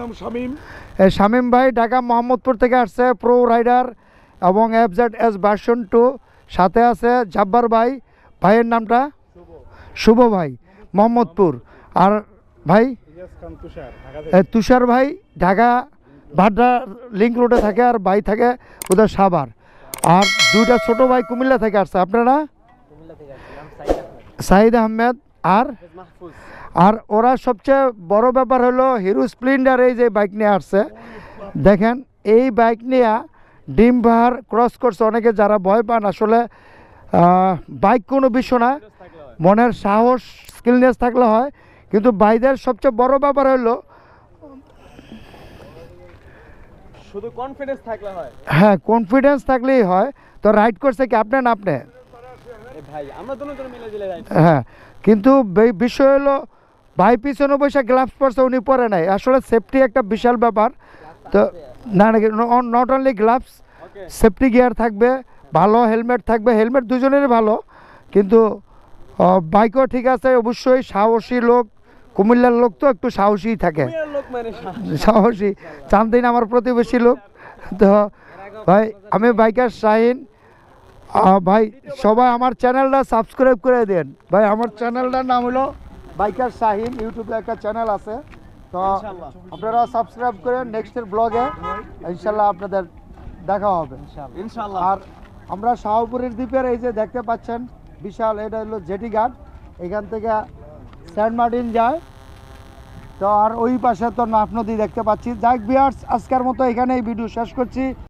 নাম শামীম। শামীম ভাই ঢাকা মোহাম্মদপুর থেকে আসছে প্রো রাইডার এবং F Z S version two সাথে আছে জাব্বার ভাই। ভাইয়ের নামটা? শুভ। ভাই মোহাম্মদপুর। আর ভাই? তুষার ঢাকা এ, তুষার ভাই ঢাকা ভাড্ডা লিঙ্ক রোডে থাকে আর ভাই থাকে ওদের সাভার। আর দুইটা ছোট ভাই কুমিল্লা থেকে আসছে। আপনারা? সাইদ আহমেদ। আর আর ওরা সবচেয়ে বড় ব্যাপার হলো হিরো স্প্লেন্ডার এই যে বাইক নিয়ে আসছে। দেখেন এই বাইক নিয়ে ডিম পাহাড় ক্রস করছে অনেকে যারা ভয় পান। আসলে বাইক কোনো বিষয় না মনের সাহস স্কিলনেস থাকলে হয়। কিন্তু বাইদের সবচেয়ে বড় ব্যাপার হলো শুধু কনফিডেন্স থাকলে হয়। হ্যাঁ কনফিডেন্স থাকলেই হয়। তো রাইড করছে কি আপনি না আপনি? হ্যাঁ কিন্তু বিষয় হলো ভাই পিছনে বসে গ্লাভস পরছে উনি পরে নাই। আসলে সেফটি একটা বিশাল ব্যাপার। তো না not only gloves safety gear থাকবে ভালো হেলমেট থাকবে হেলমেট দুজনেরই ভালো। কিন্তু বাইকও ঠিক আছে অবশ্যই সাহসী লোক কুমিল্লার লোক তো একটু সাহসী থাকে। মানে সাহস। চান্দিন আমার প্রতিবেশী লোক। তো ভাই আমি বাইকার শাহিন। ভাই সবাই আমার চ্যানেলটা সাবস্ক্রাইব করে দেন। ভাই আমার চ্যানেলটার নাম হলো বাইকার শাহিন ইউটিউবে একটা চ্যানেল আছে। তো আপনারা সাবস্ক্রাইব করে নেক্সটের ব্লগে ইনশাল্লাহ আপনাদের দেখা হবে। ইনশাআল্লাহ আর আমরা শাহপুরের দ্বীপের এই যে দেখতে পাচ্ছেন বিশাল এটা হলো জেটি ঘাট। এখান থেকে সেন্ট মার্টিন যায়। তো আর ওই পাশে তো নাফ নদী দেখতে পাচ্ছি। যাক বিয়ার্স আজকের মতো এখানে এই ভিডিও শেষ করছি।